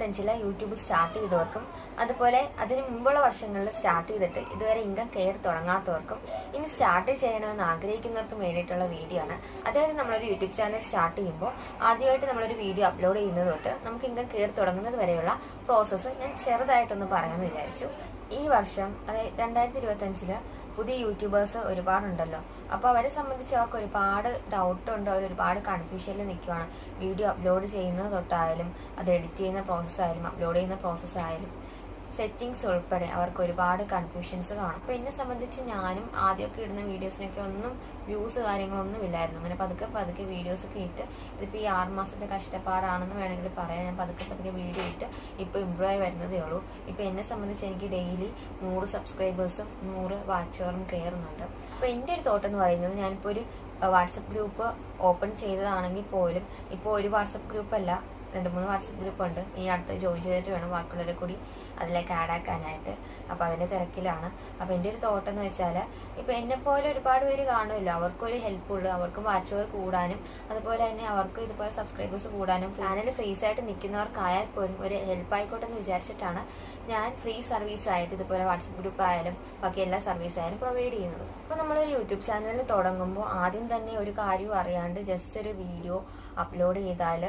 ഇരുപത്തഞ്ചിൽ YouTube start ചെയ്തവർക്കും അതുപോലെ അതിന് മുമ്പുള്ള വർഷങ്ങളിൽ സ്റ്റാർട്ട് ചെയ്തിട്ട് ഇതുവരെ ഇൻകം കെയർ തുടങ്ങാത്തവർക്കും ഇനി സ്റ്റാർട്ട് ചെയ്യണമെന്ന് ആഗ്രഹിക്കുന്നവർക്കും വേണ്ടിയിട്ടുള്ള വീഡിയോ ആണ്. അതായത് നമ്മളൊരു യൂട്യൂബ് ചാനൽ സ്റ്റാർട്ട് ചെയ്യുമ്പോൾ ആദ്യമായിട്ട് നമ്മളൊരു വീഡിയോ അപ്ലോഡ് ചെയ്യുന്നത് തൊട്ട് നമുക്ക് ഇൻകം കെയർ തുടങ്ങുന്നത് വരെയുള്ള പ്രോസസ്സ് ഞാൻ ചെറുതായിട്ടൊന്ന് പറയാമെന്ന് വിചാരിച്ചു. ഈ വർഷം അതായത് രണ്ടായിരത്തി ഇരുപത്തഞ്ചിൽ പുതിയ യൂട്യൂബേഴ്സ് ഒരുപാടുണ്ടല്ലോ. അപ്പോൾ അവരെ സംബന്ധിച്ച് അവർക്ക് ഒരുപാട് ഡൗട്ട് ഉണ്ട്. അവർ ഒരുപാട് കൺഫ്യൂഷനിൽ നിൽക്കുവാണ് വീഡിയോ അപ്ലോഡ് ചെയ്യുന്നത് തൊട്ടായാലും അത് എഡിറ്റ് ചെയ്യുന്ന പ്രോസസ്സായാലും അപ്ലോഡ് ചെയ്യുന്ന പ്രോസസ്സ് ആയാലും. സെറ്റിങ്സ് ഉൾപ്പെടെ അവർക്ക് ഒരുപാട് കൺഫ്യൂഷൻസ് കാണും. അപ്പോൾ എന്നെ സംബന്ധിച്ച് ഞാനും ആദ്യമൊക്കെ ഇടുന്ന വീഡിയോസിനൊക്കെ ഒന്നും വ്യൂസ് കാര്യങ്ങളൊന്നും ഇല്ലായിരുന്നു. അങ്ങനെ പതുക്കെ പതുക്കെ വീഡിയോസ് ഒക്കെ ഇട്ട് ഇതിപ്പോൾ ഈ ആറ് മാസത്തെ കഷ്ടപ്പാടാണെന്ന് വേണമെങ്കിൽ പറയാം. ഞാൻ പതുക്കെ പതുക്കെ വീഡിയോ ഇട്ട് ഇപ്പോൾ ഇമ്പ്രൂവ് ആയി വരുന്നതേ ഉള്ളൂ. ഇപ്പോൾ എന്നെ സംബന്ധിച്ച് എനിക്ക് ഡെയിലി നൂറ് സബ്സ്ക്രൈബേഴ്സും നൂറ് വാച്ചുകളും കയറുന്നുണ്ട് അപ്പോൾ എന്റെ ഒരു തോട്ടം എന്ന് പറയുന്നത് ഞാനിപ്പോൾ ഒരു വാട്സപ്പ് ഗ്രൂപ്പ് ഓപ്പൺ ചെയ്തതാണെങ്കിൽ പോലും ഇപ്പോൾ ഒരു വാട്സപ്പ് ഗ്രൂപ്പല്ല രണ്ട് മൂന്ന് വാട്സപ്പ് ഗ്രൂപ്പ് ഉണ്ട് ഈ അടുത്ത് ജോയിൻ ചെയ്തിട്ട് വേണം ബാക്കിയുള്ളവരെ കൂടി അതിലേക്ക് ആഡ് ആക്കാനായിട്ട്. അപ്പോൾ അതിന്റെ തിരക്കിലാണ്. അപ്പോൾ എന്റെ ഒരു തോട്ടം എന്ന് വെച്ചാൽ ഇപ്പോൾ എന്നെ പോലെ ഒരുപാട് പേര് കാണുമല്ലോ. അവർക്കൊരു ഹെൽപ്പുള്ളൂ അവർക്ക് വാച്ചുകൾ കൂടാനും അതുപോലെ തന്നെ അവർക്ക് ഇതുപോലെ സബ്സ്ക്രൈബേഴ്സ് കൂടാനും ചാനൽ ഫ്രീസ് ആയിട്ട് നിൽക്കുന്നവർക്കായാൽ പോലും ഒരു ഹെൽപ്പ് ആയിക്കോട്ടെ എന്ന് വിചാരിച്ചിട്ടാണ് ഞാൻ ഫ്രീ സർവീസ് ആയിട്ട് ഇതുപോലെ വാട്സപ്പ് ഗ്രൂപ്പ് ആയാലും ബാക്കി എല്ലാ സർവീസ് ആയാലും പ്രൊവൈഡ് ചെയ്യുന്നത്. അപ്പോൾ നമ്മളൊരു യൂട്യൂബ് ചാനൽ തുടങ്ങുമ്പോൾ ആദ്യം തന്നെ ഒരു കാര്യവും അറിയാണ്ട് ജസ്റ്റ് ഒരു വീഡിയോ അപ്ലോഡ് ചെയ്താൽ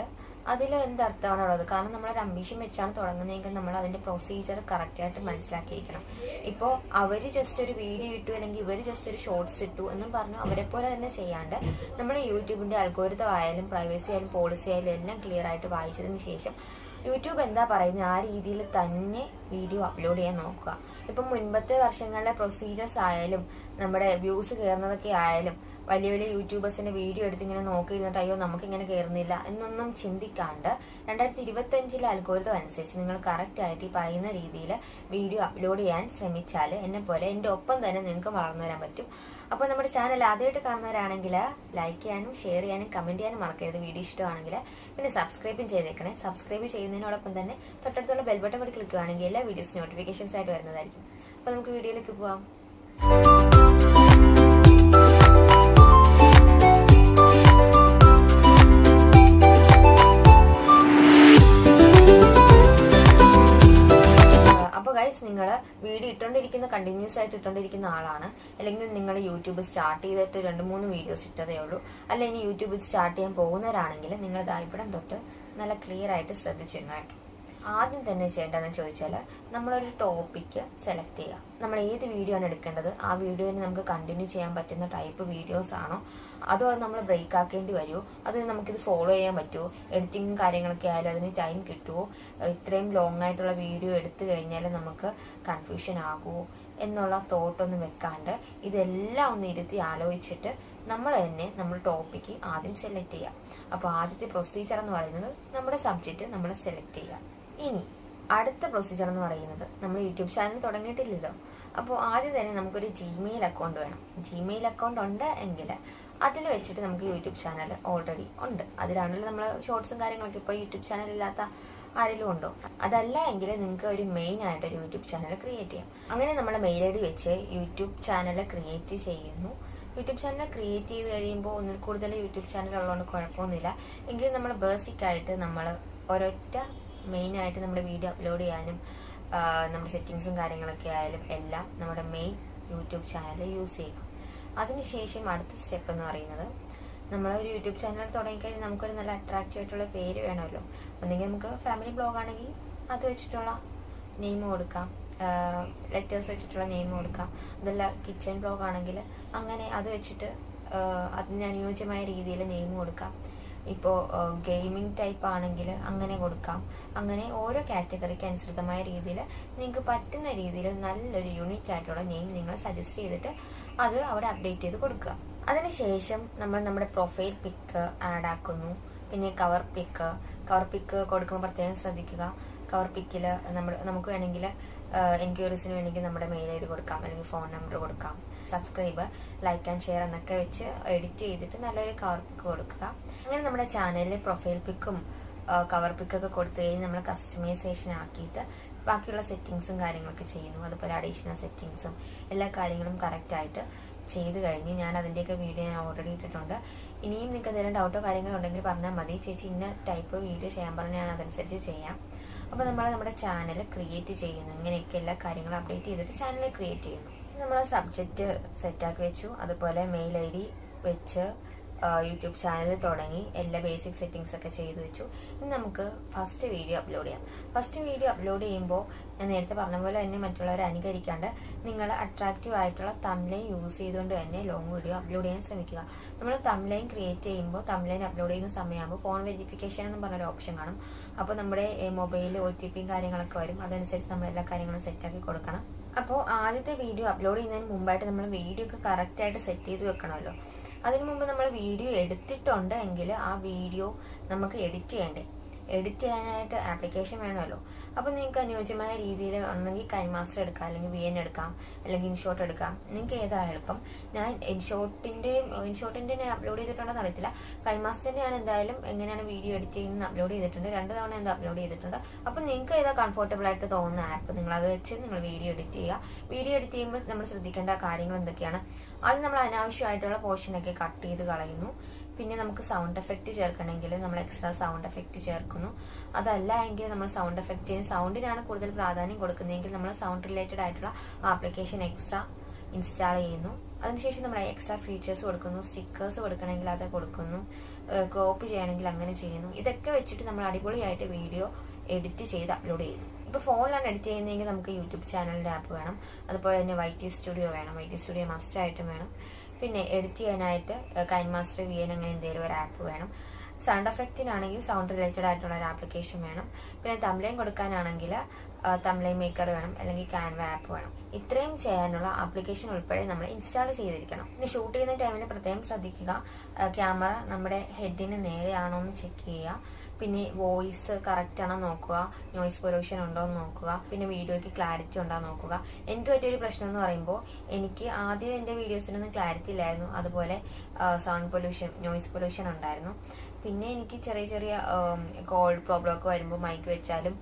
അതിൽ എന്തർത്ഥമാണുള്ളത് കാരണം നമ്മളൊരു അംബീഷൻ വെച്ചാണ് തുടങ്ങുന്നതെങ്കിൽ നമ്മൾ അതിന്റെ പ്രൊസീജിയർ കറക്റ്റായിട്ട് മനസ്സിലാക്കിയിരിക്കണം. ഇപ്പോൾ അവർ ജസ്റ്റ് ഒരു വീഡിയോ ഇട്ടു അല്ലെങ്കിൽ ഇവർ ജസ്റ്റ് ഒരു ഷോർട്സ് ഇട്ടു എന്നും പറഞ്ഞു അവരെ പോലെ തന്നെ ചെയ്യാണ്ട് നമ്മൾ യൂട്യൂബിന്റെ അൽഗോരിതം ആയാലും പ്രൈവസി ആയാലും പോളിസി ആയാലും എല്ലാം ക്ലിയർ ആയിട്ട് വായിച്ചതിന് ശേഷം യൂട്യൂബ് എന്താ പറയുന്നത്? ആ രീതിയിൽ തന്നെ വീഡിയോ അപ്ലോഡ് ചെയ്യാൻ നോക്കുക. ഇപ്പം മുൻപത്തെ വർഷങ്ങളിലെ പ്രൊസീജിയേഴ്സ് ആയാലും നമ്മുടെ വ്യൂസ് കയറുന്നതൊക്കെ ആയാലും വലിയ വലിയ യൂട്യൂബേഴ്സിന്റെ വീഡിയോ എടുത്ത് ഇങ്ങനെ നോക്കിയിരുന്നിട്ട് അയ്യോ നമുക്ക് ഇങ്ങനെ കയറുന്നില്ല എന്നൊന്നും ചിന്തിക്കാണ്ട് രണ്ടായിരത്തി ഇരുപത്തി അഞ്ചിലെ അൽഗോരിതം അനുസരിച്ച് നിങ്ങൾ കറക്റ്റ് ആയിട്ട് ഈ പറയുന്ന രീതിയിൽ വീഡിയോ അപ്ലോഡ് ചെയ്യാൻ ശ്രമിച്ചാൽ എന്നെ പോലെ എന്റെ ഒപ്പം തന്നെ നിങ്ങൾക്ക് വളർന്നു വരാൻ പറ്റും. അപ്പോൾ നമ്മുടെ ചാനൽ ആദ്യമായിട്ട് കാണുന്നവരാണെങ്കിൽ ലൈക്ക് ചെയ്യാനും ഷെയർ ചെയ്യാനും കമന്റ് ചെയ്യാനും മറക്കരുത്. വീഡിയോ ഇഷ്ടമാണെങ്കിൽ പിന്നെ സബ്സ്ക്രൈബും ചെയ്തേക്കണേ. സബ്സ്ക്രൈബ് ചെയ്യുന്നതിനോടൊപ്പം തന്നെ തൊട്ടടുത്തുള്ള ബെൽ ബട്ടൺ കൂടി ക്ലിക്ക് ചെയ്യുകയാണെങ്കിൽ എല്ലാ വീഡിയോസ് നോട്ടിഫിക്കേഷൻസ് ആയിട്ട് വരുന്നതായിരിക്കും. അപ്പോൾ നമുക്ക് വീഡിയോയിലേക്ക് പോവാം. നിങ്ങൾ വീഡിയോ ഇട്ടുകൊണ്ടിരിക്കുന്ന കണ്ടിന്യൂസ് ആയിട്ട് ഇട്ടുകൊണ്ടിരിക്കുന്ന ആളാണ്. അല്ലെങ്കിൽ നിങ്ങൾ യൂട്യൂബ് സ്റ്റാർട്ട് ചെയ്തിട്ട് രണ്ട് മൂന്ന് വീഡിയോസ് ഇട്ടതേ ഉള്ളൂ. അല്ല ഇനി യൂട്യൂബ് സ്റ്റാർട്ട് ചെയ്യാൻ പോകുന്നവരാണെങ്കിൽ നിങ്ങൾ ഇവിടം തൊട്ട് നല്ല ക്ലിയർ ആയിട്ട് ശ്രദ്ധിച്ചിരുന്നു കേട്ടോ ആദ്യം തന്നെ ചെയ്യേണ്ടതെന്ന് ചോദിച്ചാൽ നമ്മളൊരു ടോപ്പിക്ക് സെലക്ട് ചെയ്യുക. നമ്മൾ ഏത് വീഡിയോ ആണ് എടുക്കേണ്ടത്? ആ വീഡിയോയിൽ നമുക്ക് കണ്ടിന്യൂ ചെയ്യാൻ പറ്റുന്ന ടൈപ്പ് വീഡിയോസ് ആണോ? അതോ നമ്മൾ ബ്രേക്ക് ആക്കേണ്ടി വരുമോ അത് നമുക്കിത് ഫോളോ ചെയ്യാൻ പറ്റുമോ എഡിറ്റിംഗ് കാര്യങ്ങളൊക്കെ ആയാലും അതിന് ടൈം കിട്ടുമോ ഇത്രയും ലോങ് ആയിട്ടുള്ള വീഡിയോ എടുത്തു കഴിഞ്ഞാൽ നമുക്ക് കൺഫ്യൂഷൻ ആകുമോ എന്നുള്ള തോട്ടൊന്നും വെക്കാണ്ട് ഇതെല്ലാം ഒന്ന് ഇരുത്തി ആലോചിച്ചിട്ട് നമ്മൾ തന്നെ നമ്മുടെ ടോപ്പിക്ക് ആദ്യം സെലക്ട് ചെയ്യാം അപ്പോൾ ആദ്യത്തെ പ്രൊസീജിയർ എന്ന് പറയുന്നത് നമ്മുടെ സബ്ജക്റ്റ് നമ്മൾ സെലക്ട് ചെയ്യാം ഇനി അടുത്ത പ്രൊസീജർ എന്ന് പറയുന്നത് നമ്മൾ യൂട്യൂബ് ചാനൽ തുടങ്ങിയിട്ടില്ലല്ലോ. അപ്പോൾ ആദ്യം തന്നെ നമുക്കൊരു ജിമെയിൽ അക്കൗണ്ട് വേണം. ജിമെയിൽ അക്കൗണ്ട് ഉണ്ട് എങ്കിൽ അതിൽ വെച്ചിട്ട് നമുക്ക് യൂട്യൂബ് ചാനൽ ഓൾറെഡി ഉണ്ട്. അതിലാണല്ലോ നമ്മൾ ഷോർട്സും കാര്യങ്ങളൊക്കെ ഇപ്പോൾ യൂട്യൂബ് ചാനൽ ഇല്ലാത്ത ആരെങ്കിലും ഉണ്ടോ? അതല്ല എങ്കിൽ നിങ്ങൾക്ക് ഒരു മെയിൻ ആയിട്ട് ഒരു യൂട്യൂബ് ചാനൽ ക്രിയേറ്റ് ചെയ്യാം. അങ്ങനെ നമ്മൾ മെയിൽ ഐ ഡി വെച്ച് യൂട്യൂബ് ചാനൽ ക്രിയേറ്റ് ചെയ്യുന്നു. യൂട്യൂബ് ചാനൽ ക്രിയേറ്റ് ചെയ്ത് കഴിയുമ്പോൾ ഒന്നിൽ കൂടുതൽ യൂട്യൂബ് ചാനൽ ഉള്ളതുകൊണ്ട് കുഴപ്പമൊന്നുമില്ല. എങ്കിലും നമ്മൾ ബേസിക് ആയിട്ട് നമ്മൾ ഒരൊറ്റ മെയിൻ ആയിട്ട് നമ്മുടെ വീഡിയോ അപ്ലോഡ് ചെയ്യാനും നമ്മുടെ സെറ്റിങ്സും കാര്യങ്ങളൊക്കെ ആയാലും എല്ലാം നമ്മുടെ മെയിൻ യൂട്യൂബ് ചാനൽ യൂസ് ചെയ്യുക. അതിനുശേഷം അടുത്ത സ്റ്റെപ്പ് എന്ന് പറയുന്നത് നമ്മളൊരു യൂട്യൂബ് ചാനൽ തുടങ്ങിക്കഴിഞ്ഞാൽ നമുക്കൊരു നല്ല അട്രാക്റ്റീവ് ആയിട്ടുള്ള പേര് വേണമല്ലോ. ഒന്നെങ്കിൽ നമുക്ക് ഫാമിലി ബ്ലോഗ് ആണെങ്കിൽ അത് വെച്ചിട്ടുള്ള നെയിം കൊടുക്കാം. ലെറ്റേഴ്സ് വെച്ചിട്ടുള്ള നെയിം കൊടുക്കാം. അതല്ല കിച്ചൺ ബ്ലോഗ് ആണെങ്കിൽ അങ്ങനെ അത് വെച്ചിട്ട് അതിന് അനുയോജ്യമായ രീതിയിൽ നെയിം കൊടുക്കാം. ഇപ്പോൾ ഗെയിമിംഗ് ടൈപ്പ് ആണെങ്കിൽ അങ്ങനെ കൊടുക്കാം. അങ്ങനെ ഓരോ കാറ്റഗറിക്ക് അനുസൃതമായ രീതിയിൽ നിങ്ങൾക്ക് പറ്റുന്ന രീതിയിൽ നല്ലൊരു യൂണിക് ആയിട്ടുള്ള നെയിം നിങ്ങൾ സജസ്റ്റ് ചെയ്തിട്ട് അത് അവിടെ അപ്ഡേറ്റ് ചെയ്ത് കൊടുക്കുക. അതിനുശേഷം നമ്മൾ നമ്മുടെ പ്രൊഫൈൽ പിക്ക് ആഡ് ആക്കുന്നു. പിന്നെ കവർ പിക്ക് കവർ പിക്ക് കൊടുക്കുമ്പോൾ പ്രത്യേകം ശ്രദ്ധിക്കുക. കവർ പിക്കിൽ നമ്മൾ നമുക്ക് വേണമെങ്കിൽ എൻക്വയറീസിന് വേണമെങ്കിൽ നമ്മുടെ മെയിൽ ഐ ഡി കൊടുക്കാം. അല്ലെങ്കിൽ ഫോൺ നമ്പർ കൊടുക്കാം. സബ്സ്ക്രൈബ് ലൈക്ക് ആൻഡ് ഷെയർ എന്നൊക്കെ വെച്ച് എഡിറ്റ് ചെയ്തിട്ട് നല്ലൊരു കവർ പിക്ക് കൊടുക്കുക. അങ്ങനെ നമ്മുടെ ചാനലിൽ പ്രൊഫൈൽ പിക്കും കവർ പിക്കൊക്കെ കൊടുത്തു കഴിഞ്ഞ് നമ്മൾ കസ്റ്റമൈസേഷൻ ആക്കിയിട്ട് ബാക്കിയുള്ള സെറ്റിങ്സും കാര്യങ്ങളൊക്കെ ചെയ്യുന്നു. അതുപോലെ അഡീഷണൽ സെറ്റിങ്സും എല്ലാ കാര്യങ്ങളും കറക്റ്റായിട്ട് ചെയ്ത് കഴിഞ്ഞ് ഞാൻ അതിന്റെയൊക്കെ വീഡിയോ ഞാൻ ഓൾറെഡി ഇട്ടിട്ടുണ്ട്. ഇനിയും നിങ്ങൾക്ക് എന്തെങ്കിലും ഡൗട്ടോ കാര്യങ്ങളോ ഉണ്ടെങ്കിൽ പറഞ്ഞാൽ മതി. ചേച്ചി ഇന്ന ടൈപ്പ് വീഡിയോ ചെയ്യാൻ പറഞ്ഞാൽ ഞാൻ അതനുസരിച്ച് ചെയ്യാം. അപ്പോൾ നമ്മൾ നമ്മുടെ ചാനൽ ക്രിയേറ്റ് ചെയ്യുന്നു. ഇങ്ങനെയൊക്കെ എല്ലാ കാര്യങ്ങളും അപ്ഡേറ്റ് ചെയ്തിട്ട് ചാനൽ ക്രിയേറ്റ് ചെയ്യുന്നു. നമ്മൾ സബ്ജക്റ്റ് സെറ്റാക്കി വെച്ചു. അതുപോലെ മെയിൽ ഐ ഡി വെച്ച് യൂട്യൂബ് ചാനൽ തുടങ്ങി. എല്ലാ ബേസിക് സെറ്റിങ്സ് ഒക്കെ ചെയ്തു വെച്ചു. ഇനി നമുക്ക് ഫസ്റ്റ് വീഡിയോ അപ്ലോഡ് ചെയ്യാം. ഫസ്റ്റ് വീഡിയോ അപ്ലോഡ് ചെയ്യുമ്പോൾ ഞാൻ നേരത്തെ പറഞ്ഞ പോലെ തന്നെ മറ്റുള്ളവരെ അനുകരിക്കാണ്ട് നിങ്ങൾ അട്രാക്റ്റീവ് ആയിട്ടുള്ള തംലൈൻ യൂസ് ചെയ്തുകൊണ്ട് തന്നെ ലോങ് വീഡിയോ അപ്ലോഡ് ചെയ്യാൻ ശ്രമിക്കുക. നമ്മൾ തംലൈൻ ക്രിയേറ്റ് ചെയ്യുമ്പോൾ തംലൈൻ അപ്ലോഡ് ചെയ്യുന്ന സമയമാകുമ്പോൾ ഫോൺ വെരിഫിക്കേഷൻ എന്ന് പറഞ്ഞൊരു ഓപ്ഷൻ കാണും. അപ്പോൾ നമ്മുടെ മൊബൈലിൽ ഒ ടി പിയും കാര്യങ്ങളൊക്കെ വരും. അതനുസരിച്ച് നമ്മൾ എല്ലാ കാര്യങ്ങളും സെറ്റാക്കി കൊടുക്കണം. അപ്പോൾ ആദ്യത്തെ വീഡിയോ അപ്ലോഡ് ചെയ്യുന്നതിന് മുമ്പായിട്ട് നമ്മൾ വീഡിയോ ഒക്കെ കറക്റ്റായിട്ട് സെറ്റ് ചെയ്ത് വെക്കണമല്ലോ. അതിനു മുമ്പ് നമ്മൾ വീഡിയോ എടുത്തിട്ടുണ്ട് എങ്കിൽ ആ വീഡിയോ നമുക്ക് എഡിറ്റ് ചെയ്യണ്ടേ? എഡിറ്റ് ചെയ്യാനായിട്ട് ആപ്ലിക്കേഷൻ വേണമല്ലോ. അപ്പോൾ നിങ്ങൾക്ക് അനുയോജ്യമായ രീതിയിൽ ഒന്നെങ്കിൽ കൈമാസ്റ്റർ എടുക്കാം അല്ലെങ്കിൽ വി എൻ എടുക്കാം അല്ലെങ്കിൽ ഇൻഷോട്ട് എടുക്കാം. നിങ്ങൾക്ക് ഏതാ എളുപ്പം ഞാൻ ഇൻഷോട്ടിന്റെയും ഇൻഷോട്ടിന്റെ ഞാൻ അപ്ലോഡ് ചെയ്തിട്ടുണ്ടെന്ന് അറിയത്തില്ല. കൈമാസ്റ്ററിന്റെ ഞാൻ എന്തായാലും എങ്ങനെയാണ് വീഡിയോ എഡിറ്റ് ചെയ്യുന്നത് അപ്ലോഡ് ചെയ്തിട്ടുണ്ട്. രണ്ട് തവണ എന്താ അപ്ലോഡ് ചെയ്തിട്ടുണ്ട്. അപ്പോൾ നിങ്ങൾക്ക് ഏതാ കംഫർട്ടബിൾ ആയിട്ട് തോന്നുന്ന ആപ്പ് നിങ്ങൾ അത് വെച്ച് നിങ്ങൾ വീഡിയോ എഡിറ്റ് ചെയ്യുക. വീഡിയോ എഡിറ്റ് ചെയ്യുമ്പോൾ നമ്മൾ ശ്രദ്ധിക്കേണ്ട കാര്യങ്ങൾ എന്തൊക്കെയാണ്? അത് നമ്മൾ അനാവശ്യമായിട്ടുള്ള പോർഷനൊക്കെ കട്ട് ചെയ്ത് കളയുന്നു. പിന്നെ നമുക്ക് സൗണ്ട് എഫക്റ്റ് ചേർക്കണമെങ്കിൽ നമ്മൾ എക്സ്ട്രാ സൗണ്ട് എഫക്റ്റ് ചേർക്കുന്നു. അതല്ല എങ്കിൽ നമ്മൾ സൗണ്ട് എഫക്റ്റിന് സൗണ്ടിനാണ് കൂടുതൽ പ്രാധാന്യം കൊടുക്കുന്നതെങ്കിൽ നമ്മൾ സൗണ്ട് റിലേറ്റഡ് ആയിട്ടുള്ള ആപ്ലിക്കേഷൻ എക്സ്ട്രാ ഇൻസ്റ്റാൾ ചെയ്യുന്നു. അതിനുശേഷം നമ്മൾ എക്സ്ട്രാ ഫീച്ചേഴ്സ് കൊടുക്കുന്നു സ്റ്റിക്കേഴ്സ് കൊടുക്കണമെങ്കിൽ അത് കൊടുക്കുന്നു ക്രോപ്പ് ചെയ്യണമെങ്കിൽ അങ്ങനെ ചെയ്യുന്നു. ഇതൊക്കെ വെച്ചിട്ട് നമ്മൾ അടിപൊളിയായിട്ട് വീഡിയോ എഡിറ്റ് ചെയ്ത് അപ്ലോഡ് ചെയ്യുന്നു. ഇപ്പോൾ ഫോണിലാണ് എഡിറ്റ് ചെയ്യുന്നതെങ്കിൽ നമുക്ക് യൂട്യൂബ് ചാനലിന്റെ ആപ്പ് വേണം. അതുപോലെ തന്നെ വൈ സ്റ്റുഡിയോ വേണം. വൈ സ്റ്റുഡിയോ മസ്റ്റ് ആയിട്ടും വേണം. പിന്നെ എഡിറ്റ് ചെയ്യാനായിട്ട് കൈൻ മാസ്റ്റർ വി എൻ അങ്ങനെ എന്തെങ്കിലും ഒരു ആപ്പ് വേണം. സൗണ്ട് എഫക്റ്റിനാണെങ്കിൽ സൗണ്ട് റിലേറ്റഡ് ആയിട്ടുള്ള ഒരു ആപ്ലിക്കേഷൻ വേണം. പിന്നെ തംലൈൻ കൊടുക്കാനാണെങ്കിൽ തംലൈൻ മേക്കർ വേണം അല്ലെങ്കിൽ ക്യാൻവ ആപ്പ് വേണം. ഇത്രയും ചെയ്യാനുള്ള ആപ്ലിക്കേഷൻ ഉൾപ്പെടെ നമ്മൾ ഇൻസ്റ്റാൾ ചെയ്തിരിക്കണം. പിന്നെ ഷൂട്ട് ചെയ്യുന്ന ടൈമിൽ പ്രത്യേകം ശ്രദ്ധിക്കുക. ക്യാമറ നമ്മുടെ ഹെഡിന് നേരെയാണോ എന്ന് ചെക്ക് ചെയ്യുക. പിന്നെ വോയിസ് കറക്റ്റ് ആണോ നോക്കുക. നോയിസ് പൊല്യൂഷൻ ഉണ്ടോ എന്ന് നോക്കുക. പിന്നെ വീഡിയോയ്ക്ക് ക്ലാരിറ്റി ഉണ്ടോ നോക്കുക. എനിക്ക് പറ്റിയൊരു പ്രശ്നം എന്ന് പറയുമ്പോൾ എനിക്ക് ആദ്യം എന്റെ വീഡിയോസിനൊന്നും ക്ലാരിറ്റി ഇല്ലായിരുന്നു. അതുപോലെ സൗണ്ട് പൊല്യൂഷൻ നോയിസ് പൊല്യൂഷൻ ഉണ്ടായിരുന്നു. പിന്നെ എനിക്ക് ചെറിയ ചെറിയ കോൾ പ്രോബ്ലം ഒക്കെ വരുമ്പോൾ മൈക്ക് വെച്ചാലും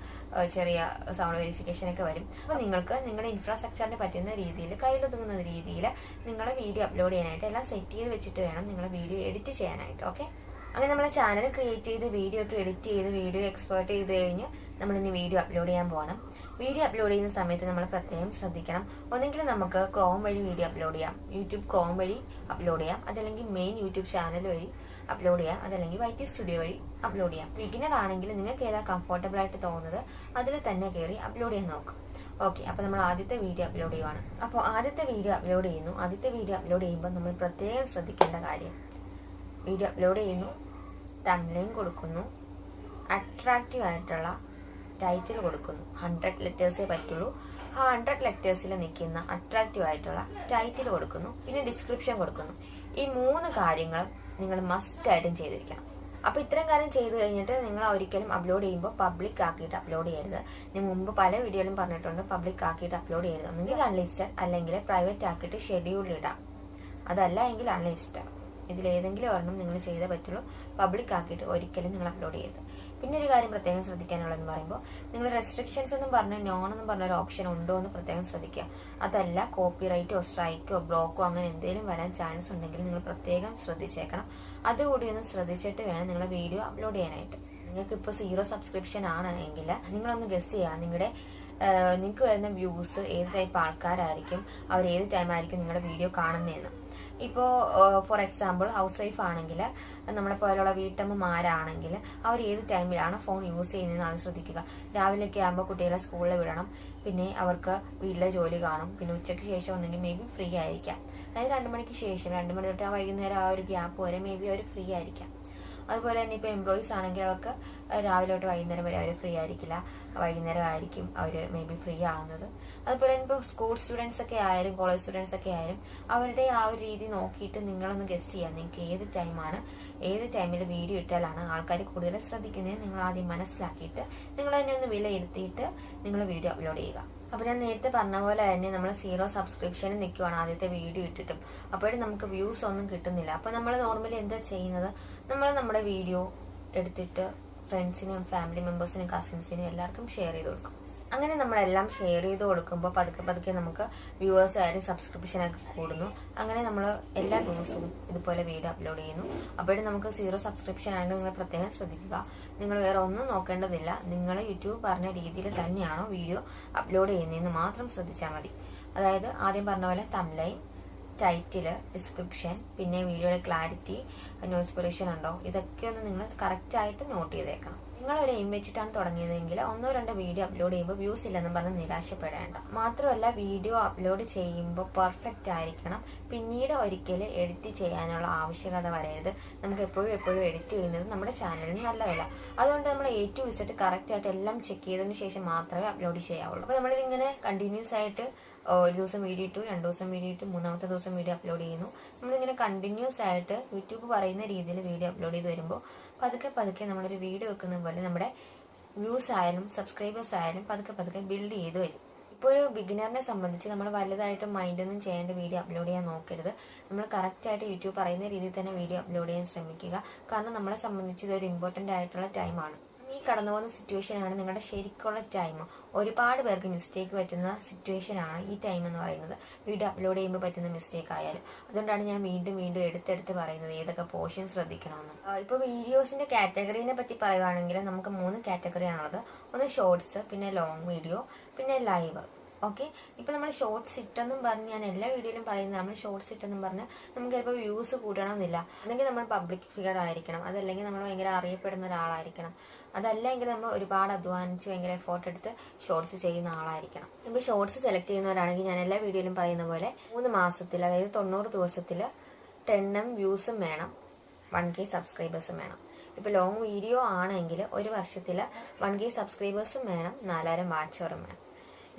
ചെറിയ സൗണ്ട് വെരിഫിക്കേഷൻ ഒക്കെ വരും. അപ്പോൾ നിങ്ങൾക്ക് നിങ്ങളുടെ ഇൻഫ്രാസ്ട്രക്ചറിന് പറ്റുന്ന രീതിയിൽ കയ്യിലൊതുങ്ങുന്ന രീതിയിൽ നിങ്ങളെ വീഡിയോ അപ്ലോഡ് ചെയ്യാനായിട്ട് എല്ലാം സെറ്റ് ചെയ്ത് വെച്ചിട്ട് വേണം നിങ്ങളെ വീഡിയോ എഡിറ്റ് ചെയ്യാനായിട്ട് ഓക്കെ അങ്ങനെ നമ്മളെ ചാനൽ ക്രിയേറ്റ് ചെയ്ത് വീഡിയോ ഒക്കെ എഡിറ്റ് ചെയ്ത് വീഡിയോ എക്സ്പേർട്ട് ചെയ്ത് കഴിഞ്ഞ് നമ്മൾ ഇനി വീഡിയോ അപ്ലോഡ് ചെയ്യാൻ പോകണം വീഡിയോ അപ്ലോഡ് ചെയ്യുന്ന സമയത്ത് നമ്മൾ പ്രത്യേകം ശ്രദ്ധിക്കണം. ഒന്നെങ്കിൽ നമുക്ക് ക്രോം വഴി വീഡിയോ അപ്ലോഡ് ചെയ്യാം. യൂട്യൂബ് ക്രോം വഴി അപ്ലോഡ് ചെയ്യാം. അതല്ലെങ്കിൽ മെയിൻ യൂട്യൂബ് ചാനൽ വഴി അപ്ലോഡ് ചെയ്യാം. അതല്ലെങ്കിൽ വൈറ്റി സ്റ്റുഡിയോ വഴി അപ്ലോഡ് ചെയ്യാം. ബിഗിനർ ആണെങ്കിൽ നിങ്ങൾക്ക് ഏതാ കംഫർട്ടബിൾ ആയിട്ട് തോന്നുന്നത്? അതിൽ തന്നെ കയറി അപ്ലോഡ് ചെയ്യാൻ നോക്കാം. ഓക്കെ അപ്പോൾ നമ്മൾ ആദ്യത്തെ വീഡിയോ അപ്ലോഡ് ചെയ്യുവാണ്. അപ്പോൾ ആദ്യത്തെ വീഡിയോ അപ്ലോഡ് ചെയ്യുന്നു. ആദ്യത്തെ വീഡിയോ അപ്ലോഡ് ചെയ്യുമ്പോൾ നമ്മൾ പ്രത്യേകം ശ്രദ്ധിക്കേണ്ട കാര്യം. വീഡിയോ അപ്ലോഡ് ചെയ്യുന്നു. തംലൈൻ കൊടുക്കുന്നു. അട്രാക്റ്റീവ് ആയിട്ടുള്ള ടൈറ്റിൽ കൊടുക്കുന്നു. ഹൺഡ്രഡ് ലെറ്റേഴ്സേ പറ്റുള്ളൂ. ആ ഹൺഡ്രഡ് ലെറ്റേഴ്സിൽ നിൽക്കുന്ന അട്രാക്റ്റീവ് ആയിട്ടുള്ള ടൈറ്റിൽ കൊടുക്കുന്നു. പിന്നെ ഡിസ്ക്രിപ്ഷൻ കൊടുക്കുന്നു. ഈ മൂന്ന് കാര്യങ്ങളും നിങ്ങൾ മസ്റ്റ് ആയിട്ടും ചെയ്തിരിക്കണം. അപ്പോൾ ഇത്രയും കാര്യം ചെയ്തു കഴിഞ്ഞിട്ട് നിങ്ങൾ ഒരിക്കലും അപ്ലോഡ് ചെയ്യുമ്പോൾ പബ്ലിക് ആക്കിയിട്ട് അപ്ലോഡ് ചെയ്യരുത്. ഞാൻ മുമ്പ് പല വീഡിയോയിലും പറഞ്ഞിട്ടുണ്ട് പബ്ലിക് ആക്കിയിട്ട് അപ്ലോഡ് ചെയ്യരുത്. ഒന്നുകിൽ അൺലിസ്റ്റഡ് അല്ലെങ്കിൽ പ്രൈവറ്റ് ആക്കിയിട്ട് ഷെഡ്യൂൾ ഇടാം. അതല്ല എങ്കിൽ അൺലിസ്റ്റഡ് ഇതിലേതെങ്കിലും ഒരെണ്ണം നിങ്ങൾ ചെയ്തേ പറ്റുള്ളൂ. പബ്ലിക് ആക്കിയിട്ട് ഒരിക്കലും നിങ്ങൾ അപ്ലോഡ് ചെയ്യരുത്. പിന്നെ ഒരു കാര്യം പ്രത്യേകം ശ്രദ്ധിക്കാനുള്ളതെന്ന് പറയുമ്പോൾ നിങ്ങൾ റെസ്ട്രിക്ഷൻസ് എന്നും പറഞ്ഞ നോൺ എന്നും പറഞ്ഞ ഒരു ഓപ്ഷൻ ഉണ്ടോ എന്ന് പ്രത്യേകം ശ്രദ്ധിക്കുക. അതല്ല കോപ്പി റൈറ്റോ സ്ട്രൈക്കോ ബ്ലോക്കോ അങ്ങനെ എന്തെങ്കിലും വരാൻ ചാൻസ് ഉണ്ടെങ്കിൽ നിങ്ങൾ പ്രത്യേകം ശ്രദ്ധിച്ചേക്കണം. അതുകൂടി ഒന്ന് ശ്രദ്ധിച്ചിട്ട് വേണം നിങ്ങൾ വീഡിയോ അപ്ലോഡ് ചെയ്യാനായിട്ട്. നിങ്ങൾക്ക് ഇപ്പോൾ സീറോ സബ്സ്ക്രിപ്ഷൻ ആണ് എങ്കിൽ നിങ്ങളൊന്ന് ഗസ് ചെയ്യുക. നിങ്ങളുടെ നിങ്ങൾക്ക് വരുന്ന വ്യൂസ് ഏത് ടൈപ്പ് ആൾക്കാരായിരിക്കും? അവർ ഏത് ടൈം ആയിരിക്കും നിങ്ങളുടെ വീഡിയോ കാണുന്നതെന്ന്. ഇപ്പോൾ ഫോർ എക്സാമ്പിൾ ഹൗസ് വൈഫ് ആണെങ്കിൽ നമ്മളെ പോലുള്ള വീട്ടമ്മമാരാണെങ്കിൽ അവർ ഏത് ടൈമിലാണ് ഫോൺ യൂസ് ചെയ്യുന്നതെന്ന് അത് ശ്രദ്ധിക്കുക. രാവിലെയൊക്കെ ആകുമ്പോൾ കുട്ടികളെ സ്കൂളിൽ വിടണം. പിന്നെ അവർക്ക് വീട്ടിലെ ജോലി കാണും. പിന്നെ ഉച്ചയ്ക്ക് ശേഷം ഒന്നെങ്കിൽ മേ ബി ഫ്രീ ആയിരിക്കാം. അതായത് രണ്ട് മണിക്ക് ശേഷം രണ്ട് മണി തൊട്ട് ആ വൈകുന്നേരം ആ ഒരു ഗ്യാപ്പ് വരെ മേ ബി അവർ ഫ്രീ ആയിരിക്കാം. അതുപോലെ തന്നെ ഇപ്പോൾ എംപ്ലോയീസ് ആണെങ്കിൽ അവർക്ക് രാവിലെ തൊട്ട് വൈകുന്നേരം വരെ അവർ ഫ്രീ ആയിരിക്കില്ല. വൈകുന്നേരം ആയിരിക്കും അവർ മേ ബി ഫ്രീ ആകുന്നത് അതുപോലെ തന്നെ ഇപ്പോൾ സ്കൂൾ സ്റ്റുഡൻസ് ഒക്കെ ആയാലും കോളേജ് സ്റ്റുഡൻസ് ഒക്കെ ആയാലും അവരുടെ ആ ഒരു രീതി നോക്കിയിട്ട് നിങ്ങളൊന്ന് ഗസ് ചെയ്യാം. നിങ്ങൾക്ക് ഏത് ടൈമാണ് ഏത് ടൈമിൽ വീഡിയോ ഇട്ടാലാണ് ആൾക്കാർ കൂടുതൽ ശ്രദ്ധിക്കുന്നത് നിങ്ങൾ ആദ്യം മനസ്സിലാക്കിയിട്ട് നിങ്ങൾ തന്നെ ഒന്ന് വിലയിരുത്തിയിട്ട് നിങ്ങൾ വീഡിയോ അപ്ലോഡ് ചെയ്യുക. അപ്പോൾ ഞാൻ നേരത്തെ പറഞ്ഞ പോലെ തന്നെ നമ്മൾ സീറോ സബ്സ്ക്രിപ്ഷന് നിൽക്കുവാണ് ആദ്യത്തെ വീഡിയോ ഇട്ടിട്ടും. അപ്പോഴും നമുക്ക് വ്യൂസ് ഒന്നും കിട്ടുന്നില്ല. അപ്പോൾ നമ്മൾ നോർമലി എന്താ ചെയ്യുന്നത്? നമ്മൾ നമ്മുടെ വീഡിയോ എടുത്തിട്ട് ഫ്രണ്ട്സിനും ഫാമിലി മെമ്പേഴ്സിനും കസിൻസിനും എല്ലാവർക്കും ഷെയർ ചെയ്ത് കൊടുക്കും. അങ്ങനെ നമ്മളെല്ലാം ഷെയർ ചെയ്ത് കൊടുക്കുമ്പോൾ പതുക്കെ പതുക്കെ നമുക്ക് വ്യൂവേഴ്സ് ആയാലും സബ്സ്ക്രിപ്ഷൻ ഒക്കെ കൂടുന്നു. അങ്ങനെ നമ്മൾ എല്ലാ ദിവസവും ഇതുപോലെ വീഡിയോ അപ്ലോഡ് ചെയ്യുന്നു. അപ്പോഴും നമുക്ക് സീറോ സബ്സ്ക്രിപ്ഷൻ ആണെങ്കിൽ നിങ്ങൾ പ്രത്യേകം ശ്രദ്ധിക്കുക. നിങ്ങൾ വേറെ ഒന്നും നോക്കേണ്ടതില്ല. നിങ്ങൾ യൂട്യൂബ് പറഞ്ഞ രീതിയിൽ തന്നെയാണോ വീഡിയോ അപ്ലോഡ് ചെയ്യുന്നതെന്ന് മാത്രം ശ്രദ്ധിച്ചാൽ മതി. അതായത് ആദ്യം പറഞ്ഞ പോലെ തംലൈൻ ടൈറ്റിൽ ഡിസ്ക്രിപ്ഷൻ പിന്നെ വീഡിയോയുടെ ക്ലാരിറ്റി നോയ്സ് പൊല്യൂഷൻ ഉണ്ടോ? ഇതൊക്കെ ഒന്ന് നിങ്ങൾ കറക്റ്റായിട്ട് നോട്ട് ചെയ്തേക്കണം. നിങ്ങൾ ഒരു എയിം വെച്ചിട്ടാണ് തുടങ്ങിയതെങ്കിൽ ഒന്നോ രണ്ടോ വീഡിയോ അപ്ലോഡ് ചെയ്യുമ്പോൾ വ്യൂസ് ഇല്ലെന്ന് പറഞ്ഞ് നിരാശപ്പെടേണ്ട. മാത്രമല്ല വീഡിയോ അപ്ലോഡ് ചെയ്യുമ്പോൾ പെർഫെക്റ്റ് ആയിരിക്കണം. പിന്നീട് ഒരിക്കലും എഡിറ്റ് ചെയ്യാനുള്ള ആവശ്യകത വരരുത്. നമുക്ക് എപ്പോഴും എപ്പോഴും എഡിറ്റ് ചെയ്യുന്നത് നമ്മുടെ ചാനലിന് നല്ലതല്ല. അതുകൊണ്ട് നമ്മൾ എ ടു വിസിട്ട് കറക്റ്റ് ആയിട്ട് എല്ലാം ചെക്ക് ചെയ്തതിന് ശേഷം മാത്രമേ അപ്ലോഡ് ചെയ്യാവുള്ളൂ. അപ്പോൾ നമ്മളിതിങ്ങനെ കണ്ടിന്യൂസ് ആയിട്ട് ഒരു ദിവസം വീഡിയോ ഇട്ടു രണ്ട് ദിവസം വീഡിയോ ഇട്ടു മൂന്നാമത്തെ ദിവസം വീഡിയോ അപ്ലോഡ് ചെയ്യുന്നു. നമ്മളിങ്ങനെ കണ്ടിന്യൂസ് ആയിട്ട് യൂട്യൂബ് പറയുന്ന രീതിയിൽ വീഡിയോ അപ്ലോഡ് ചെയ്ത് വരുമ്പോൾ പതുക്കെ പതുക്കെ നമ്മളൊരു വീഡിയോ വെക്കുന്ന പോലെ നമ്മുടെ വ്യൂസ് ആയാലും സബ്സ്ക്രൈബേഴ്സ് ആയാലും പതുക്കെ പതുക്കെ ബിൽഡ് ചെയ്ത് വരും. ഇപ്പോൾ ഒരു ബിഗിനറിനെ സംബന്ധിച്ച് നമ്മൾ വലുതായിട്ട് മൈൻഡൊന്നും ചെയ്യേണ്ട വീഡിയോ അപ്ലോഡ് ചെയ്യാൻ നോക്കരുത്. നമ്മൾ കറക്റ്റായിട്ട് യൂട്യൂബ് പറയുന്ന രീതിയിൽ തന്നെ വീഡിയോ അപ്ലോഡ് ചെയ്യാൻ ശ്രമിക്കുക. കാരണം നമ്മളെ സംബന്ധിച്ച് ഇതൊരു ഇമ്പോർട്ടന്റ് ആയിട്ടുള്ള ടൈമാണ് കടന്നു പോകുന്ന സിറ്റുവേഷൻ ആണ് നിങ്ങളുടെ ശരിക്കുള്ള ടൈം ഒരുപാട് പേർക്ക് മിസ്റ്റേക്ക് പറ്റുന്ന സിറ്റുവേഷൻ ആണ് ഈ ടൈം എന്ന് പറയുന്നത്. വീഡിയോ അപ്ലോഡ് ചെയ്യുമ്പോൾ പറ്റുന്ന മിസ്റ്റേക്ക് ആയാലും. അതുകൊണ്ടാണ് ഞാൻ വീണ്ടും വീണ്ടും എടുത്തെടുത്ത് പറയുന്നത് ഏതൊക്കെ പോർഷൻ ശ്രദ്ധിക്കണമെന്ന്. ഇപ്പോൾ വീഡിയോസിന്റെ കാറ്റഗറീനെ പറ്റി പറയുവാണെങ്കിൽ നമുക്ക് മൂന്ന് കാറ്റഗറിയാണുള്ളത് ഒന്ന് ഷോർട്സ് പിന്നെ ലോങ് വീഡിയോ പിന്നെ ലൈവ് ഓക്കെ ഇപ്പം നമ്മൾ ഷോർട്സ് ഇട്ടെന്നും പറഞ്ഞ് ഞാൻ എല്ലാ വീഡിയോയിലും പറയുന്നത് നമ്മൾ ഷോർട്സ് ഇട്ടെന്നും പറഞ്ഞ് നമുക്ക് ചിലപ്പോൾ വ്യൂസ് കൂട്ടണമെന്നില്ല. അല്ലെങ്കിൽ നമ്മൾ പബ്ലിക് ഫിഗർ ആയിരിക്കണം. അതല്ലെങ്കിൽ നമ്മൾ ഭയങ്കര അറിയപ്പെടുന്ന ഒരാളായിരിക്കണം. അതല്ലെങ്കിൽ നമ്മൾ ഒരുപാട് അധ്വാനിച്ച് ഭയങ്കര എഫോർട്ട് എടുത്ത് ഷോർട്സ് ചെയ്യുന്ന ആളായിരിക്കണം. ഇപ്പോൾ ഷോർട്സ് സെലക്ട് ചെയ്യുന്നവരാണെങ്കിൽ ഞാൻ എല്ലാ വീഡിയോയിലും പറയുന്ന പോലെ മൂന്ന് മാസത്തിൽ അതായത് തൊണ്ണൂറ് ദിവസത്തിൽ ടെണ്ണം വ്യൂസും വേണം. വൺ കെ സബ്സ്ക്രൈബേഴ്സും വേണം. ഇപ്പോൾ ലോങ് വീഡിയോ ആണെങ്കിൽ ഒരു വർഷത്തിൽ വൺ കെ സബ്സ്ക്രൈബേഴ്സും വേണം. നാലായിരം വാച്ചവറും വേണം.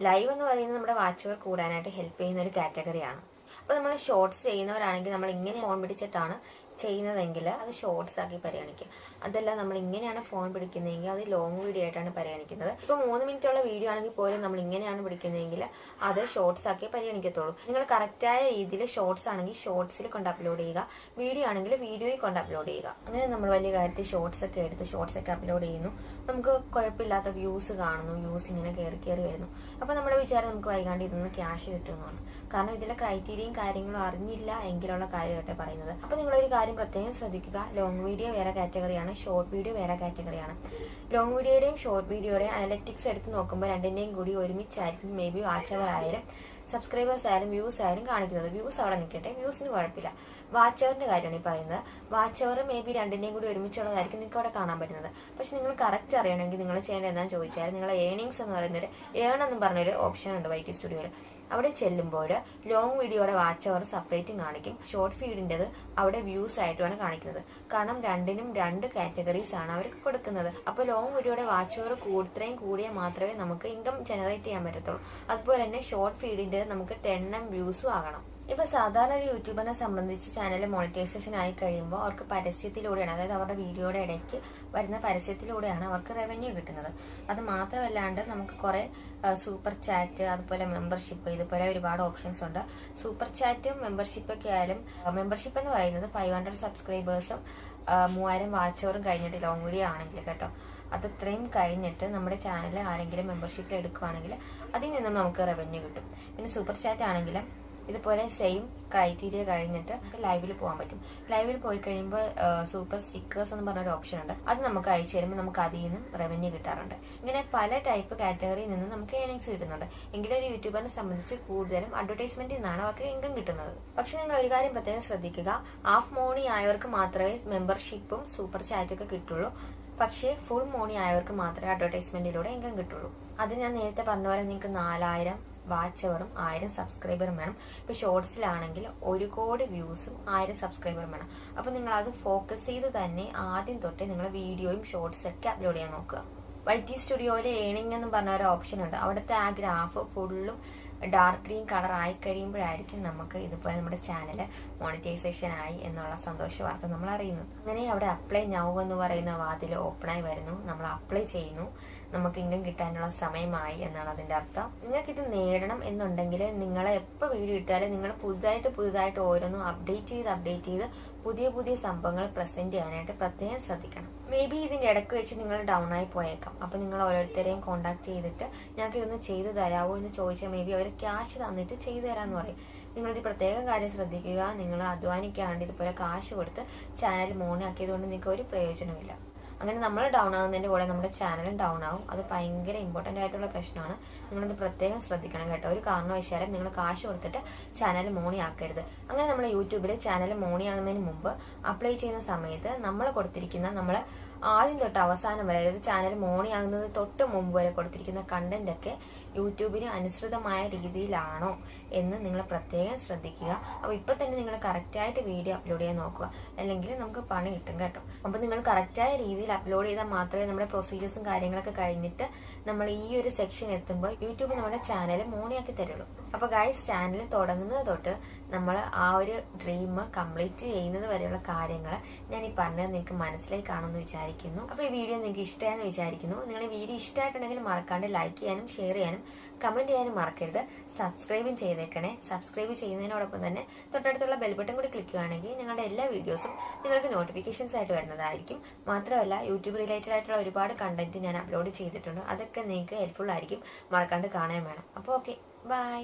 ലൈവ് എന്ന് പറയുന്നത് നമ്മുടെ വാച്ചുകൾ കൂടാനായിട്ട് ഹെൽപ്പ് ചെയ്യുന്ന ഒരു കാറ്റഗറിയാണ് അപ്പോൾ നമ്മൾ ഷോർട്സ് ചെയ്യുന്നവരാണെങ്കിൽ നമ്മൾ ഇങ്ങനെ ഫോൺ പിടിച്ചിട്ടാണ് ചെയ്യുന്നതെങ്കിൽ അത് ഷോർട്സ് ആക്കി പരിഗണിക്കുക. അതല്ല നമ്മൾ ഇങ്ങനെയാണ് ഫോൺ പിടിക്കുന്നതെങ്കിൽ അത് ലോങ് വീഡിയോ ആയിട്ടാണ് പരിഗണിക്കുന്നത്. ഇപ്പോൾ മൂന്ന് മിനിറ്റുള്ള വീഡിയോ ആണെങ്കിൽ പോലും നമ്മൾ ഇങ്ങനെയാണ് പിടിക്കുന്നതെങ്കിൽ അത് ഷോർട്സ് ആക്കി പരിഗണിക്കത്തുള്ളൂ. നിങ്ങൾ കറക്റ്റായ രീതിയിൽ ഷോർട്സ് ആണെങ്കിൽ ഷോർട്സിൽ കൊണ്ട് അപ്ലോഡ് ചെയ്യുക. വീഡിയോ ആണെങ്കിൽ വീഡിയോയിൽ കൊണ്ട് അപ്ലോഡ് ചെയ്യുക. അങ്ങനെ നമ്മൾ വലിയ കാര്യത്തിൽ ഷോർട്സ് ഒക്കെ എടുത്ത് ഷോർട്സ് ഒക്കെ അപ്ലോഡ് ചെയ്യുന്നു. നമുക്ക് കുഴപ്പമില്ലാത്ത വ്യൂസ് കാണുന്നു. വ്യൂസ് ഇങ്ങനെ കയറി കയറി വരുന്നു. അപ്പോൾ നമ്മുടെ വിചാരം നമുക്ക് വൈകാണ്ട് ഇതൊന്ന് ക്യാഷ് കിട്ടുന്നതാണ് കാരണം ഇതിലെ ക്രൈറ്റീരിയയും കാര്യങ്ങളും അറിഞ്ഞില്ല എങ്കിലുള്ള കാര്യമായിട്ട് പറയുന്നത്. അപ്പോൾ നിങ്ങളൊരു കാര്യം പ്രത്യേകം ശ്രദ്ധിക്കുക. ലോങ് വീഡിയോ വേറെ കാറ്റഗറിയാണ് ഷോർട്ട് വീഡിയോ വേറെ കാറ്റഗറിയാണ് ലോങ് വീഡിയോയുടെയും ഷോർട്ട് വീഡിയോയുടെയും അനലറ്റിക്സ് എടുത്ത് നോക്കുമ്പോൾ രണ്ടിന്റെയും കൂടി ഒരുമിച്ചായിരിക്കും മേ ബി വാച്ചവർ ആയാലും സബ്സ്ക്രൈബേഴ്സ് ആയാലും വ്യൂസ് ആയാലും കാണിക്കുന്നത്. വ്യൂസ് അവിടെ നിൽക്കട്ടെ. വ്യൂസിന് കുഴപ്പമില്ല. വാച്ച് കാര്യമാണ് ഈ പറയുന്നത്. വാച്ച് അവർ മേ ബി രണ്ടിന്റെയും കൂടി ഒരുമിച്ചുള്ളതായിരിക്കും നിങ്ങൾക്ക് അവിടെ കാണാൻ പറ്റുന്നത്. പക്ഷെ നിങ്ങൾ കറക്റ്റ് അറിയണമെങ്കിൽ നിങ്ങൾ ചെയ്യേണ്ടത് എന്താണെന്ന് ചോദിച്ചാൽ നിങ്ങളെ ഏണിങ്സ് എന്ന് പറയുന്നൊരു ഏൺ എന്ന് പറഞ്ഞൊരു ഓപ്ഷൻ ഉണ്ട് വൈ ടി സ്റ്റുഡിയോയിൽ അവിടെ ചെല്ലുമ്പോൾ ലോങ് വീഡിയോയുടെ വാച്ച് അവർ സെപ്പറേറ്റും കാണിക്കും. ഷോർട്ട് ഫീഡിന്റെത് അവിടെ വ്യൂസ് ആയിട്ടുമാണ് കാണിക്കുന്നത്. കാരണം രണ്ടിനും രണ്ട് കാറ്റഗറീസ് ആണ് അവർക്ക് കൊടുക്കുന്നത്. അപ്പോൾ ലോങ് വീഡിയോയുടെ വാച്ച് അവർ കൂടുത്രയും കൂടിയാൽ മാത്രമേ നമുക്ക് ഇൻകം ജനറേറ്റ് ചെയ്യാൻ പറ്റത്തുള്ളൂ. അതുപോലെ തന്നെ ഷോർട്ട് ഫീഡിന്റെ നമുക്ക് ടെൻ എം വ്യൂസും ആകണം. ഇപ്പൊ സാധാരണ ഒരു യൂട്യൂബറിനെ സംബന്ധിച്ച് ചാനൽ മോണിറ്റൈസേഷൻ ആയി കഴിയുമ്പോൾ അവർക്ക് പരസ്യത്തിലൂടെയാണ് അതായത് അവരുടെ വീഡിയോയുടെ ഇടയ്ക്ക് വരുന്ന പരസ്യത്തിലൂടെയാണ് അവർക്ക് റവന്യൂ കിട്ടുന്നത്. അത് മാത്രമല്ലാണ്ട് നമുക്ക് കുറെ സൂപ്പർ ചാറ്റ് അതുപോലെ മെമ്പർഷിപ്പ് ഇതുപോലെ ഒരുപാട് ഓപ്ഷൻസ് ഉണ്ട്. സൂപ്പർ ചാറ്റും മെമ്പർഷിപ്പ് ഒക്കെ ആയാലും മെമ്പർഷിപ്പ് എന്ന് പറയുന്നത് ഫൈവ് ഹൺഡ്രഡ് സബ്സ്ക്രൈബേഴ്സും മൂവായിരം വാച്ചവറും കഴിഞ്ഞിട്ട് ലോങ് വീഡിയോ ആണെങ്കിൽ കേട്ടോ. അതത്രയും കഴിഞ്ഞിട്ട് നമ്മുടെ ചാനൽ ആരെങ്കിലും മെമ്പർഷിപ്പിൽ എടുക്കുകയാണെങ്കിൽ അതിൽ നിന്നും നമുക്ക് റവന്യൂ കിട്ടും. പിന്നെ സൂപ്പർ ചാറ്റ് ആണെങ്കിലും ഇതുപോലെ സെയിം ക്രൈറ്റീരിയ കഴിഞ്ഞിട്ട് ലൈവിൽ പോകാൻ പറ്റും. ലൈവിൽ പോയി കഴിയുമ്പോൾ സൂപ്പർ സ്റ്റിക്കേഴ്സ് എന്ന് പറഞ്ഞൊരു ഓപ്ഷൻ ഉണ്ട്. അത് നമുക്ക് അയച്ചു തരുമ്പോൾ നമുക്ക് അതിൽ നിന്നും റവന്യൂ കിട്ടാറുണ്ട്. ഇങ്ങനെ പല ടൈപ്പ് കാറ്റഗറിയിൽ നിന്ന് നമുക്ക് ഏണിങ്സ് കിട്ടുന്നുണ്ട്. എങ്കിലും ഒരു യൂട്യൂബറിനെ സംബന്ധിച്ച് കൂടുതലും അഡ്വർടൈസ്മെന്റിൽ നിന്നാണ് അവർക്ക് ഇൻകം കിട്ടുന്നത്. പക്ഷെ നിങ്ങൾ ഒരു കാര്യം പ്രത്യേകം ശ്രദ്ധിക്കുക. ഹാഫ് മോണി ആയവർക്ക് മാത്രമേ മെമ്പർഷിപ്പും സൂപ്പർ ചാറ്റൊക്കെ കിട്ടുള്ളൂ. പക്ഷേ ഫുൾ മോണി ആയവർക്ക് മാത്രമേ അഡ്വർടൈസ്മെന്റിലൂടെ ഇൻകം കിട്ടുള്ളൂ. അത് ഞാൻ നേരത്തെ പറഞ്ഞ പോലെ നിങ്ങൾക്ക് നാലായിരം വാച്ച് അവറും ആയിരം സബ്സ്ക്രൈബറും വേണം. ഇപ്പൊ ഷോർട്സിലാണെങ്കിൽ ഒരു കോടി വ്യൂസും ആയിരം സബ്സ്ക്രൈബറും വേണം. അപ്പൊ നിങ്ങൾ അത് ഫോക്കസ് ചെയ്ത് തന്നെ ആദ്യം തൊട്ടേ നിങ്ങൾ വീഡിയോയും ഷോർട്സും ഒക്കെ അപ്ലോഡ് ചെയ്യാൻ നോക്കുക. വൈ ടി സ്റ്റുഡിയോയിൽ ഏണിംഗ് എന്ന് പറഞ്ഞ ഒരു ഓപ്ഷൻ ഉണ്ട്. അവിടുത്തെ ആ ഗ്രാഫ് ഫുള്ളും ഡാർക്ക് ഗ്രീൻ കളർ ആയി കഴിയുമ്പോഴായിരിക്കും നമുക്ക് ഇതുപോലെ നമ്മുടെ ചാനൽ മോണിറ്റൈസേഷൻ ആയി എന്നുള്ള സന്തോഷ വാർത്ത നമ്മൾ അറിയുന്നു അങ്ങനെ അവിടെ അപ്ലൈ നൗ എന്ന് പറയുന്ന വാതിൽ ആയി വരുന്നു. നമ്മൾ അപ്ലൈ ചെയ്യുന്നു. നമുക്ക് ഇൻകം കിട്ടാനുള്ള സമയമായി എന്നാണ് അതിന്റെ അർത്ഥം. നിങ്ങൾക്ക് ഇത് നേടണം എന്നുണ്ടെങ്കിൽ നിങ്ങളെ എപ്പോൾ വീഡിയോ ഇട്ടാലും നിങ്ങൾ പുതുതായിട്ട് പുതുതായിട്ട് ഓരോന്നും അപ്ഡേറ്റ് ചെയ്ത് അപ്ഡേറ്റ് ചെയ്ത് പുതിയ പുതിയ സംഭവങ്ങൾ പ്രസന്റ് ചെയ്യാനായിട്ട് പ്രത്യേകം ശ്രദ്ധിക്കണം. മേ ബി ഇതിന്റെ ഇടയ്ക്ക് വെച്ച് നിങ്ങൾ ഡൗൺ ആയി പോയേക്കാം. അപ്പൊ നിങ്ങൾ ഓരോരുത്തരെയും കോൺടാക്ട് ചെയ്തിട്ട് ഞങ്ങൾക്ക് ഇതൊന്ന് ചെയ്തു തരാമോ എന്ന് ചോദിച്ചാൽ മേ ബി അവർ ക്യാഷ് തന്നിട്ട് ചെയ്തു തരാമെന്ന് പറയും. നിങ്ങളൊരു പ്രത്യേക കാര്യം ശ്രദ്ധിക്കുക. നിങ്ങൾ അധ്വാനിക്കാണ്ട് ഇതുപോലെ കാശ് കൊടുത്ത് ചാനൽ മോണാക്കിയതുകൊണ്ട് നിങ്ങൾക്ക് ഒരു പ്രയോജനമില്ല അങ്ങനെ നമ്മൾ ഡൗൺ ആകുന്നതിന്റെ കൂടെ നമ്മുടെ ചാനലും ഡൗൺ ആവും അത് ഭയങ്കര ഇമ്പോർട്ടന്റ് ആയിട്ടുള്ള പ്രശ്നമാണ്. നിങ്ങളത് പ്രത്യേകം ശ്രദ്ധിക്കണം കേട്ടോ. ഒരു കാരണവശാലും നിങ്ങൾ കാശ് കൊടുത്തിട്ട് ചാനൽ മോണി ആക്കരുത്. അങ്ങനെ നമ്മൾ യൂട്യൂബിൽ ചാനൽ മോണി ആകുന്നതിന് മുമ്പ് അപ്ലൈ ചെയ്യുന്ന സമയത്ത് നമ്മൾ കൊടുത്തിരിക്കുന്ന നമ്മൾ ആദ്യം തൊട്ട് അവസാനം വരെ അതായത് ചാനൽ മോണി ആകുന്നത് തൊട്ട് മുമ്പ് വരെ കൊടുത്തിരിക്കുന്ന കണ്ടന്റ് ഒക്കെ യൂട്യൂബിന് അനുസൃതമായ രീതിയിലാണോ എന്ന് നിങ്ങൾ പ്രത്യേകം ശ്രദ്ധിക്കുക. അപ്പോൾ ഇപ്പൊ തന്നെ നിങ്ങൾ കറക്റ്റായിട്ട് വീഡിയോ അപ്ലോഡ് ചെയ്യാൻ നോക്കുക. അല്ലെങ്കിൽ നമുക്ക് പണി കിട്ടും കേട്ടോ. അപ്പോൾ നിങ്ങൾ കറക്റ്റായ രീതിയിൽ അപ്ലോഡ് ചെയ്താൽ മാത്രമേ നമ്മുടെ പ്രൊസീജിയേഴ്സും കാര്യങ്ങളൊക്കെ കഴിഞ്ഞിട്ട് നമ്മൾ ഈ ഒരു സെക്ഷൻ എത്തുമ്പോൾ യൂട്യൂബ് നമ്മുടെ ചാനൽ മോണിയാക്കി തരുള്ളൂ. അപ്പോൾ ഗൈസ് ചാനൽ തുടങ്ങുന്നത് തൊട്ട് നമ്മൾ ആ ഒരു ഡ്രീം കംപ്ലീറ്റ് ചെയ്യുന്നത് വരെയുള്ള കാര്യങ്ങൾ ഞാൻ ഈ പറഞ്ഞത് നിങ്ങൾക്ക് മനസ്സിലായി കാണുമെന്ന് വിചാരിക്കുന്നു. അപ്പോൾ ഈ വീഡിയോ നിങ്ങൾക്ക് ഇഷ്ടമായെന്ന് വിചാരിക്കുന്നു. നിങ്ങൾ ഈ വീഡിയോ ഇഷ്ടമായിട്ടുണ്ടെങ്കിൽ മറക്കാണ്ട് ലൈക്ക് ചെയ്യാനും ഷെയർ ചെയ്യാനും കമന്റ് ചെയ്യാനും മറക്കരുത്. സബ്സ്ക്രൈബും ചെയ്തേക്കണേ. സബ്സ്ക്രൈബ് ചെയ്യുന്നതിനോടൊപ്പം തന്നെ തൊട്ടടുത്തുള്ള ബെൽബട്ടൺ കൂടി ക്ലിക്ക് ചെയ്യുകയാണെങ്കിൽ ഞങ്ങളുടെ എല്ലാ വീഡിയോസും നിങ്ങൾക്ക് നോട്ടിഫിക്കേഷൻസ് ആയിട്ട് വരുന്നതായിരിക്കും. മാത്രമല്ല യൂട്യൂബ് റിലേറ്റഡ് ആയിട്ടുള്ള ഒരുപാട് കണ്ടന്റ് ഞാൻ അപ്ലോഡ് ചെയ്തിട്ടുണ്ട്. അതൊക്കെ നിങ്ങൾക്ക് ഹെൽപ്ഫുൾ ആയിരിക്കും. മറക്കാണ്ട് കാണാൻ വേണം. അപ്പോൾ ഓക്കെ ബൈ